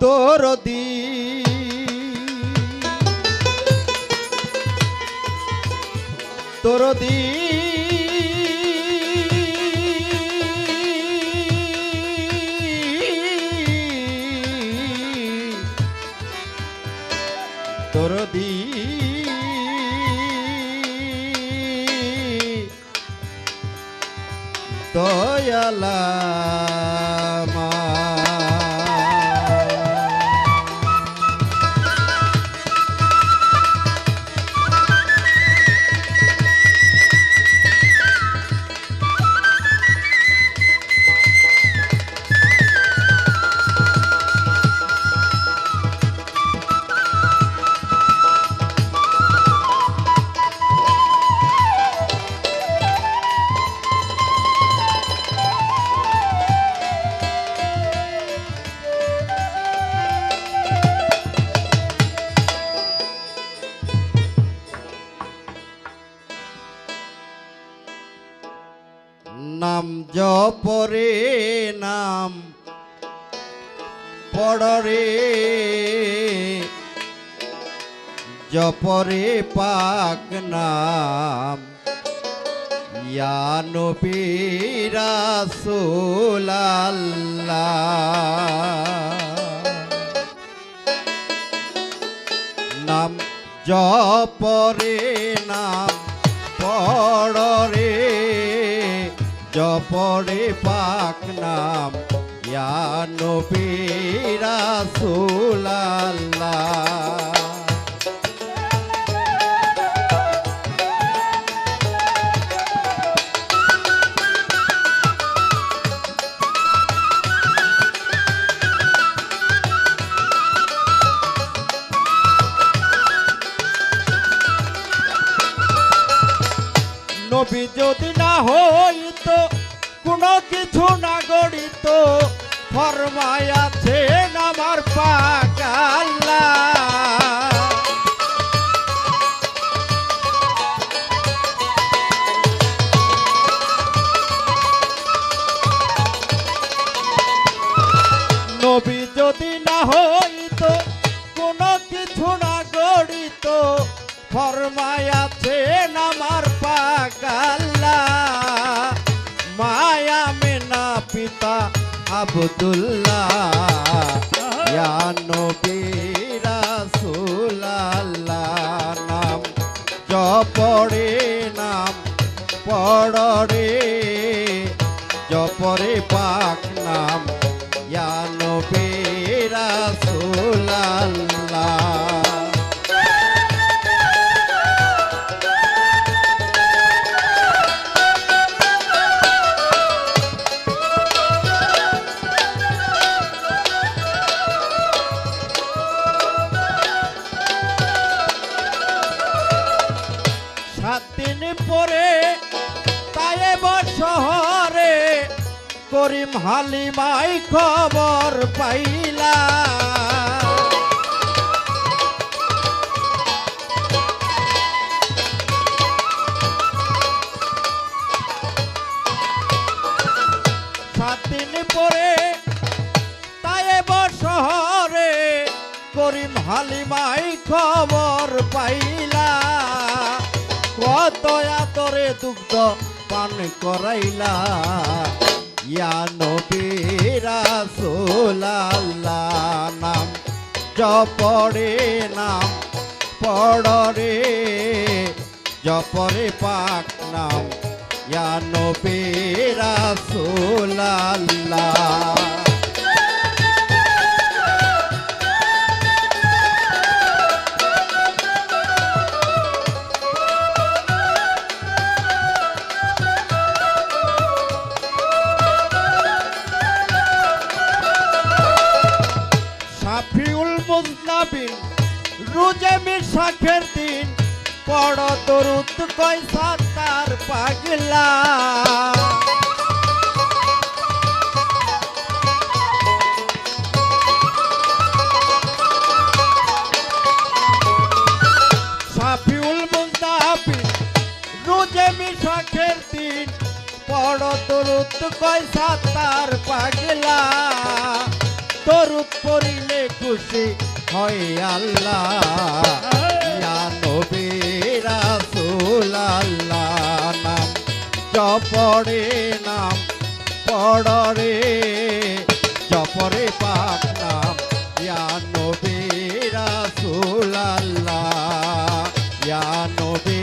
দরদি দরদি দয়ালা নাম জপরে নাম পড়রে জপরে পাক নাম। ইয়ানো পীরা নাম জপরে নাম পড়রে জপরে পাক নাম ইয়ানো পীরা সুলাল্লাহ নবী যদি না হইত কোনো কিছু না গড়িত। ফরমায়াছেন আমার পাকাল্লা নবী যদি না হইত, কোনো কিছু না গড়িত। ফরমায়াছেন আমার পাকাল্লা আবদুল্লাহ ইয়া নবী রাসূলাল্লাহ নাম। জপরে নাম পড়রে জপরে পাক নাম। ইয়া নবী সাত পরে তায়েব শহরে করিম হালিমাই খবর পাইলা হালিমাই খবর পাইলা দুগ্ধ পান করাইলা। ইয়া নবী রাসূলাল্লাহ, নাম জপরে নাম পড়রে, জপরে পাক নাম। ইয়া নবী রাসূলাল্লাহ। মুজনাবিন রুজে মিশাখের দিন পড় দরুদ কয় সাতার পাগলা। সাতার পাগলা। দরুদ পড়িলে খুশি হয় আল্লাহ। ইয়া নবী রাসূল আল্লাহ নাম। জপরে নাম, পড়রে, জপরে পাক নাম। ইয়া নবী রাসূল আল্লাহ। ইয়া নবী